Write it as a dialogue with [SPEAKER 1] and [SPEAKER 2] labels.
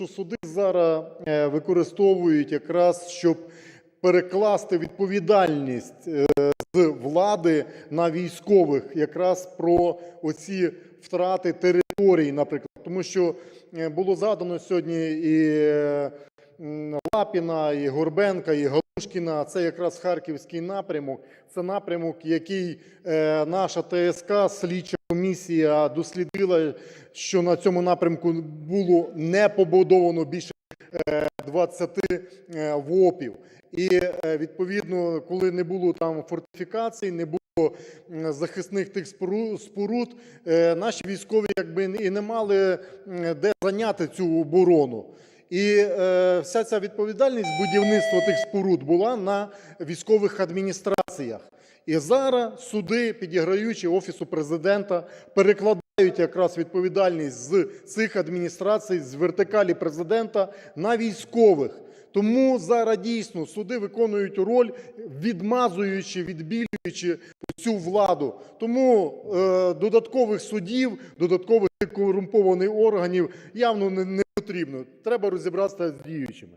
[SPEAKER 1] що суди зараз е, використовують якраз, щоб перекласти відповідальність е, з влади на військових, якраз про оці втрати територій, наприклад. Тому що е, було задано сьогодні і Лапіна, і Горбенка, і Галушкіна. Це якраз харківський напрямок. Це напрямок, який е, наша ТСК, слідча комісія, дослідила, що на цьому напрямку було не побудовано більше 20 е, ВОПів. І е, відповідно, коли не було там фортифікацій, не було захисних тих спору- споруд, е, наші військові якби і не мали де зайняти цю оборону. І е, вся ця відповідальність будівництва тих споруд була на військових адміністраціях. І зараз суди, підіграючи офісу президента, перекладають якраз відповідальність з цих адміністрацій, з вертикалі президента на військових. Тому зараз дійсно суди виконують роль, відмазуючи, відбілюючи цю владу. Тому е, додаткових судів, додаткових корумпованих органів явно не, не потрібно. Треба розібратися з діючими.